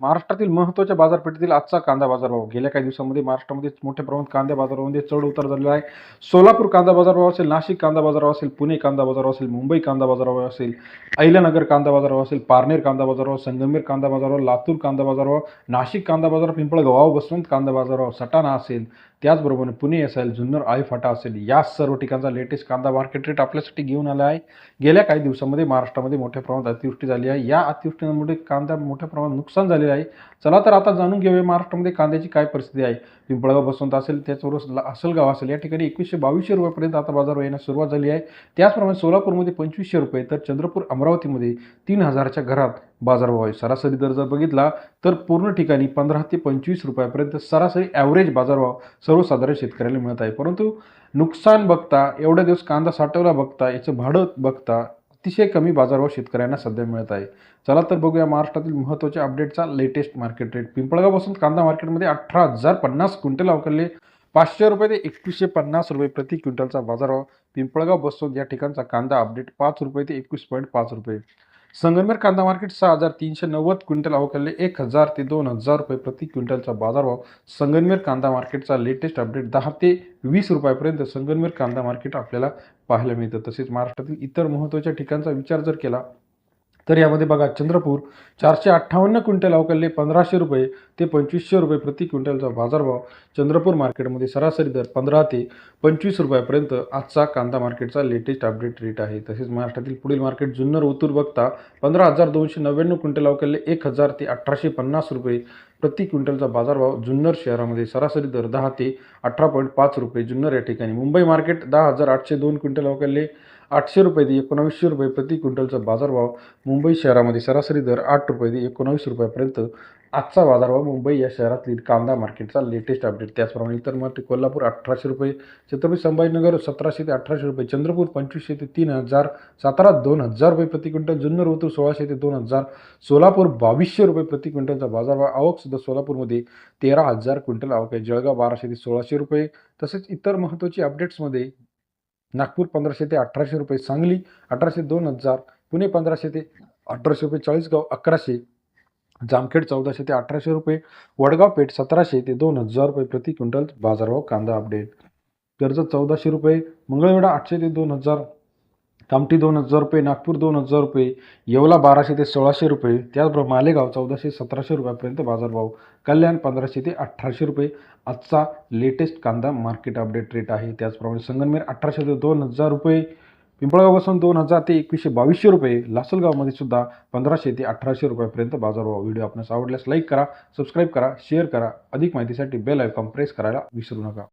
महाराष्ट्रातील महत्त्वाच्या बाजारपेठेतील आजचा कांदा बाजारभाव. गेल्या काही दिवसांमध्ये महाराष्ट्रामध्ये मोठ्या प्रमाणात कांदा बाजारामध्ये चढ उतार झालेला आहे. सोलापूर कांदा बाजारभाव असेल नाशिक कांदा बाजारभाव असेल पुणे कांदा बाजारभाव असेल मुंबई कांदा बाजारभाव असेल अहिल्यानगर कांदा बाजारभाव असेल पारनेर कांदा बाजारभाव संगमेर कांदा बाजारभाव लातूर कांदा बाजारभाव नाशिक कांदा बाजार पिंपळगाव बसवंत कांदा बाजारभाव सटाणा असेल त्याचबरोबर पुणे असेल जुन्नर आई फाटा असेल या सर्व ठिकाणचा लेटेस्ट कांदा मार्केट रेट आपल्यासाठी घेऊन आला आहे. गेल्या काही दिवसांमध्ये महाराष्ट्रामध्ये मोठ्या प्रमाणात अतिवृष्टी झाली आहे. या अतिवृष्टीमुळे कांदा मोठ्या प्रमाणात नुकसान झालेलं आहे. चला तर आता जाणून घेऊया महाराष्ट्रामध्ये कांद्याची काय परिस्थिती आहे. पिंपळगाव बसवंत असेल त्याचबरोबर असलगाव असेल या ठिकाणी एकवीसशे बावीसशे रुपयापर्यंत आता बाजार येण्यास सुरुवात झाली आहे. त्याचप्रमाणे सोलापूरमध्ये पंचवीसशे रुपये तर चंद्रपूर अमरावतीमध्ये तीन हजारच्या घरात बाजारभाव आहे. सरासरी दर जर बघितला तर पूर्ण ठिकाणी पंधरा ते पंचवीस रुपयापर्यंत सरासरी ॲव्हरेज बाजारभाव सर्वसाधारण शेतकऱ्याला मिळत आहे. परंतु नुकसान बघता एवढ्या दिवस कांदा साठवला बघता याचं भाडं बघता अतिशय कमी बाजारभाव शेतकऱ्यांना सध्या मिळत आहे. चला तर बघूया महाराष्ट्रातील महत्त्वाच्या अपडेटचा लेटेस्ट मार्केट रेट पिंपळगावपासून कांदा मार्केटमध्ये अठरा हजार पन्नास क्विंटल अवकरले पाचशे रुपये ते एकवीसशे पन्नास रुपये प्रति क्विंटलचा बाजारभाव. पिंपळगाव बसून या ठिकाणचा कांदा अपडेट पाच रुपये ते एकवीस पॉईंट पाच रुपये. संगमेर कांदा मार्केट सहा हजार तीनशे नव्वद क्विंटल अवकरले एक हजार ते दोन हजार रुपये प्रति क्विंटलचा बाजारभाव. संगनमेर कांदा मार्केटचा लेटेस्ट अपडेट दहा ते वीस रुपयापर्यंत संगनमेर कांदा मार्केट आपल्याला पाहायला मिळतं. तसेच महाराष्ट्रातील इतर महत्त्वाच्या ठिकाणचा विचार जर केला तर यामध्ये बघा चंद्रपूर चारशे अठ्ठावन्न क्विंटल अवकरले पंधराशे रुपये ते पंचवीसशे रुपये प्रति क्विंटलचा बाजारभाव चंद्रपूर मार्केटमध्ये सरासरी दर पंधरा ते पंचवीस रुपयापर्यंत आजचा कांदा मार्केटचा लेटेस्ट अपडेट रेट आहे. तसेच महाराष्ट्रातील पुढील मार्केट जुन्नर ओतूर बघता पंधरा हजार दोनशे नव्याण्णव क्विंटल अवकरले एक हजार ते अठराशे पन्नास रुपये प्रति क्विंटलचा बाजारभाव जुन्नर शहरामध्ये सरासरी दर दहा ते अठरा पॉईंट पाच रुपये जुन्नर या ठिकाणी. मुंबई मार्केट दहा हजार आठशे दोन क्विंटल अवकरले आठशे रुपये ते एकोणावीसशे रुपये प्रति क्विंटलचा बाजारभाव मुंबई शहरामध्ये सरासरी दर आठ रुपये ते एकोणावीस रुपयापर्यंत आजचा बाजारभाव मुंबई या शहरातील कांदा मार्केटचा लेटेस्ट अपडेट त्याचप्रमाणे इतर मार्केट कोल्हापूर अठराशे रुपये छत्रपती संभाजीनगर सतराशे ते अठराशे रुपये चंद्रपूर पंचवीसशे ते तीन हजार सातारा दोन हजार रुपये प्रति क्विंटल जुन्नर होतो सोळाशे ते दोन हजार सोलापूर बावीसशे रुपये प्रति क्विंटलचा बाजारभाव आवकसुद्धा सोलापूरमध्ये तेरा हजार क्विंटल आवक आहे. जळगाव बाराशे ते सोळाशे रुपये तसेच इतर महत्त्वाची अपडेट्समध्ये नागपूर पंधराशे ते अठराशे रुपये सांगली अठराशे दोन हजार पुणे पंधराशे ते अठराशे रुपये चाळीसगाव अकराशे जामखेड चौदाशे ते अठराशे रुपये वडगाव पेठ सतराशे ते दोन हजार रुपये प्रति क्विंटल बाजारभाव कांदा अपडेट कर्जत चौदाशे रुपये मंगळवेढा आठशे ते दोन हजार कामठी दोन हजार रुपये नागपूर दोन हजार रुपये येवला बाराशे ते सोळाशे रुपये त्याचबरोबर मालेगाव चौदाशे सतराशे रुपयापर्यंत बाजारभाव. कल्याण पंधराशे ते अठराशे रुपये. आजचा लेटेस्ट कांदा मार्केट अपडेट रेट आहे. त्याचप्रमाणे संगनमेर अठराशे ते दोन हजार रुपये पिंपळगावपासून दोन हजार ते एकवीसशे बावीसशे रुपये लासलगावमध्ये सुद्धा पंधराशे ते अठराशे रुपयापर्यंत बाजारभाव व्हिडिओ आपणास आवडल्यास लाईक करा सबस्क्राईब करा शेअर करा. अधिक माहितीसाठी बेल आयकॉन प्रेस करायला विसरू नका.